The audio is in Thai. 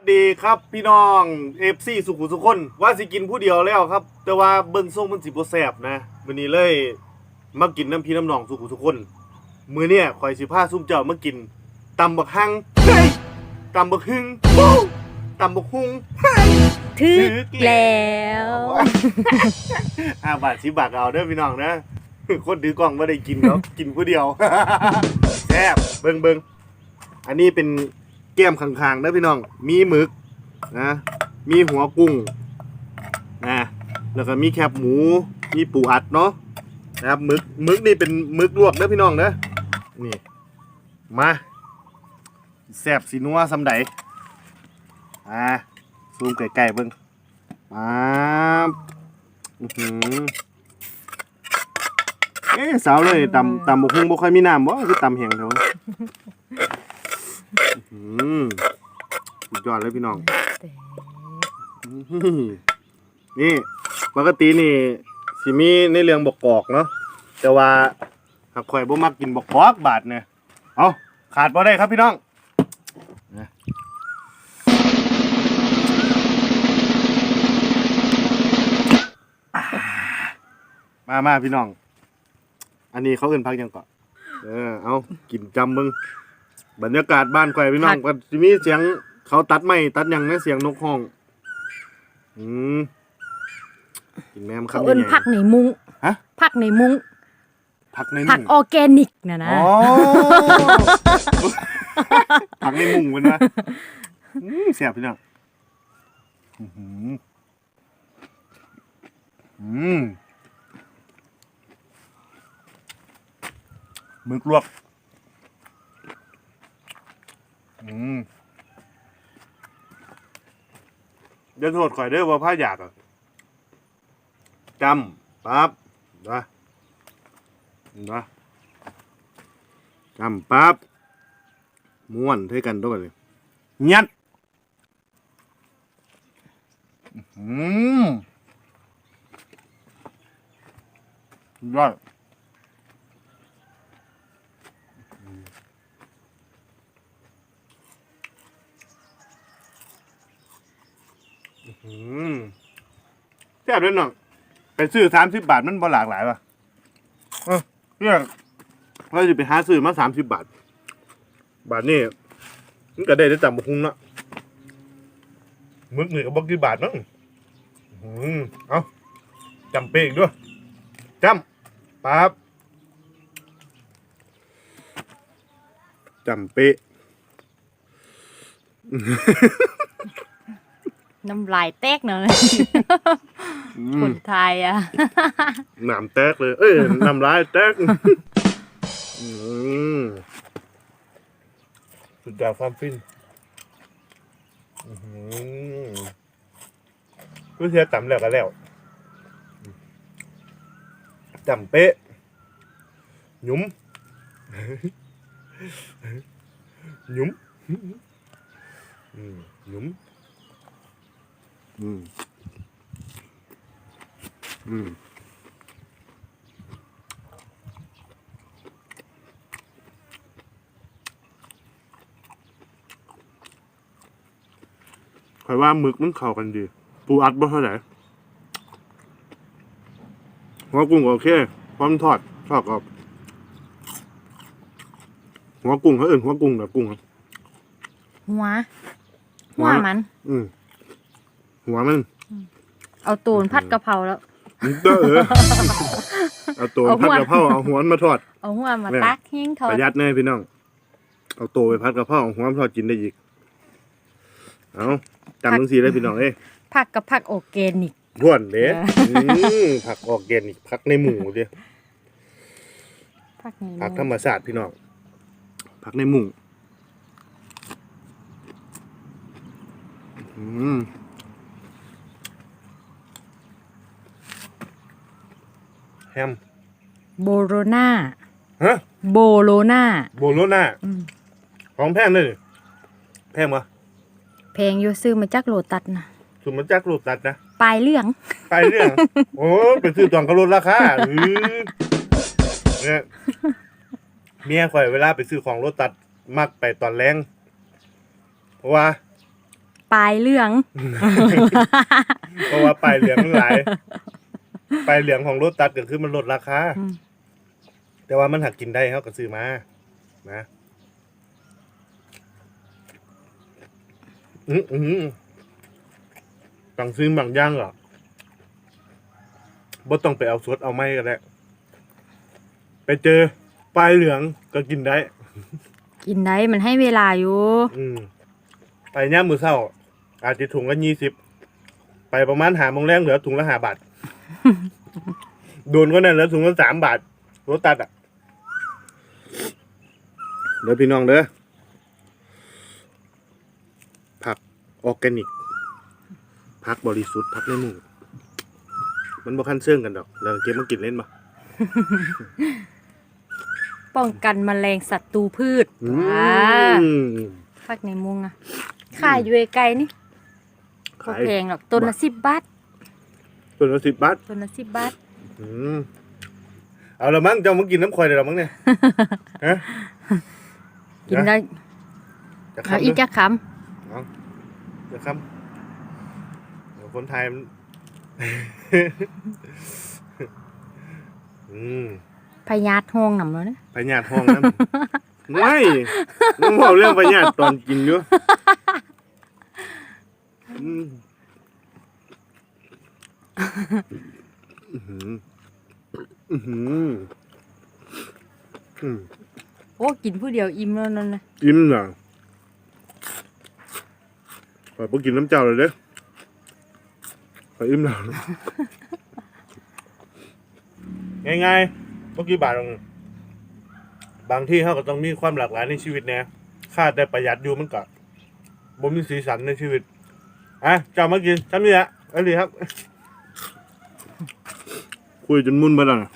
สวัสดีครับพี่น้องเอฟซีสุขุมสุขคนว่าสิกินผู้เดียวแล้วครับ แต่ว่าเบิ่งส่งมันสิบ่แซ่บนะวันนี้เลยมากินน้ำพี่น้ำน้องสุขุมสุขคนมื้อเนี่ยข่อยสิพาซุ่มเจ้ามากินตำบักฮังเฮ้ยตำบักฮึงวู้ตำบักฮุงทึกแล้วห้าบาทสิบบาทเอาเด้อพี่น้องนะคนถือกล้องไม่ได้กินเนาะกินผู้เดียวแซ่บเบิ่งเบิ่งอันนี้เป็น แก้มข้างๆนะพี่น้อง มีหมึกนะ มีหัวกุ้งนะแล้วก็มีแคบหมู มีปูอัดเนาะนะครับหมึกหมึกนี่เป็นหมึกลวกนะพี่น้องนะนี่ มาแซบสีนัวสำใดอ่าซูมไก่ๆเบิ่งมาอือหือเอ๊ะสาวเลยตำตำบกฮุ่งบ่ค่อยมีน้ำบ่คือตำแห้งเท่าอื้ อหือสุดยอดเลยพี่น้องอื้อหือนี่ปกตินี่สิมีในเรื่องบกกอกเนาะแต่ว่าหากข่อยบ่มักกินบกกอกบาดเนี่ยเอาขาดบ่ได้ครับพี่น้องนะมามาพี่น้อง อันนี้เขาเอิ้นพักหยังก่อนเออเอากินจำมึง บรรยากาศบ้านข่อยพี่น้องก็สิมีเสียงเขาตัดไม้ตัดหยังนะเสียงนกห้อง อืมกินแม่มครัเขาบเอิ้นยังไงผักในมุ้งฮะ ผักในมุ้งผักในผักมุ้งออร์แกนิกนะนะอ๋อ ผักในมุ้งมันนะอืมเสียบพี่น้องอื้อหืออืมหมึกลวก อืมเดี๋ยวโทษข่อยเด้อว่าผ้าหยาดอะจำปั๊บนะนะจำปั๊บม้วนเท่ากันด้วยเลยยัดอืมยอด อืมแซ่บด้วยน้องไปซื้อสามสิบบาทมันบ่หลากหลายป่ะเออเนี่ยเราจะไปหาซื้อมาสามสิบบาท บาทนี่มันก็ได้ได้จำบุคุงเนาะมึกหนึ่งก็บอกกี่บาทเนาะอืมเอาจำเป๊กด้วยจำปั๊บจำเป๊ะ น้ำลายแตกเนอะอืคมนไทยอะหนามแตกเลย เอ้ยน้ำลายแตกอืมสุดยอดความฟินอือหือรู้เทียจำแล้วก็แล้วจำเป๊ะ หยุ้มหยุ้มอืมหยุ้ม อืม อืมข่อยว่าหมึกมันเข้ากันดี ปูอัดบ่เท่าไหร่หัวกุ้งก็โอเคพร้อมทอดทอดกรอบหัวกุ้งเขาเอื่นหัวกุ้งแบบกุ้งครับ หัว หัหัววมัน อืม หัวมัน เอาตูนผัดกะเพราแล้ว เด้อเออเอาตัวเอาหัพัดวกะเพราเอาหัวมันมาทอด เอาหัวมาแม่ตักเฮงทอปดระหยัดแน่พี่น้อง เอาตัวไปพัดกะเพราเอาหัวมาทอดกินได้อีก เอาจำทั้งสี่เลยพี่น้องเอ้ยผักกับผักออร์แกนิก ร่วนเด้เอออื มผักออร์แกนิกผักในหมูเด้ผักในผักธรมุ้งรมชาติพี่น้องผักในหมุงอืม ฮมโบโรนาฮะโบโลนาโบโลน่าอืมของแพงเลยนี่แพงปะเพลงอยู่ซื้อมาจากโลตัสนะสุดมันจักรูปตัดนะปลายเรื่อง ไปเรื่อง โอ้ไปซื้อตอนกระลดราคาอื้อเนี่ยเมียข่อยเวลาไปซื้อของรถตัดมักไปตอนแรงเพราะว่า ปลายเรื่อง เพราะว่าปลายเหลืองมันหลาย ปลายเหลืองของรถตัดก็คือมันลดราคา อืมแต่ว่ามันหักกินได้เขาก็ซื้อมา นะอืมอืมบางซื้อบางอย่างเหรอบ่ต้องไปเอาสดเอาไม้ก็ได้ ไปเจอปลายเหลืองก็กินได้ กินได้มันให้เวลาอยู่ อืม ไปย่ามมือเศร้า อาจจะถุงละยี่สิบ ไปประมาณหาโมงแรงเหลือถุงละห้าบาท โดนก็นั่นเหลือถุงละสามบาทรถตัดอะเดี๋ยวพี่น้องเด้อผักออร์แกนิกผักบริสุทธิ์ผักในหมู่มันบ่คันเสื่องกันดอกแล้วเก็บมากินเล่นปะป้องกันแมลงศัตรูพืชอืว้ามฟักในมุงอะขายอยู่ไกลๆนี่บ่ขายแพงหรอกต้นละสิบบาท ตัวละสิบบาทต้นละสิบบาทอืมเอาละมั้งเจ้ามากินน้ำควายเดี๋ยวละมั้งเนี่ยฮะกินได้จะเอาคำอีกเด้จะคจะคำเดี๋ยวคนไทยมันอืมำพยาธิห้องหนำแล้วนะพญาติห้องนั้นไม่น้องบอกเรื่องพญาติตอนกินอยู่อืมอื้อหืออื้อหืออืม โอ้กินผู้เดียวอิ่มแล้วนั่นนะกินเหรอขอยพวกกินน้ำเจ้าเลยเด้อขอยอิ่มแล้วง่ายๆเมื่อกี้บาทลงบางที่เขาก็ต้องมีความหลากหลายในชีวิตแน่ค่าแต่ประหยัดอยู่มันก็บ่มีสีสันในชีวิตอะเจ้ามากินจำนี่แหละเอันนี้ครับ คุยจนมุ่นไปแล้วนะ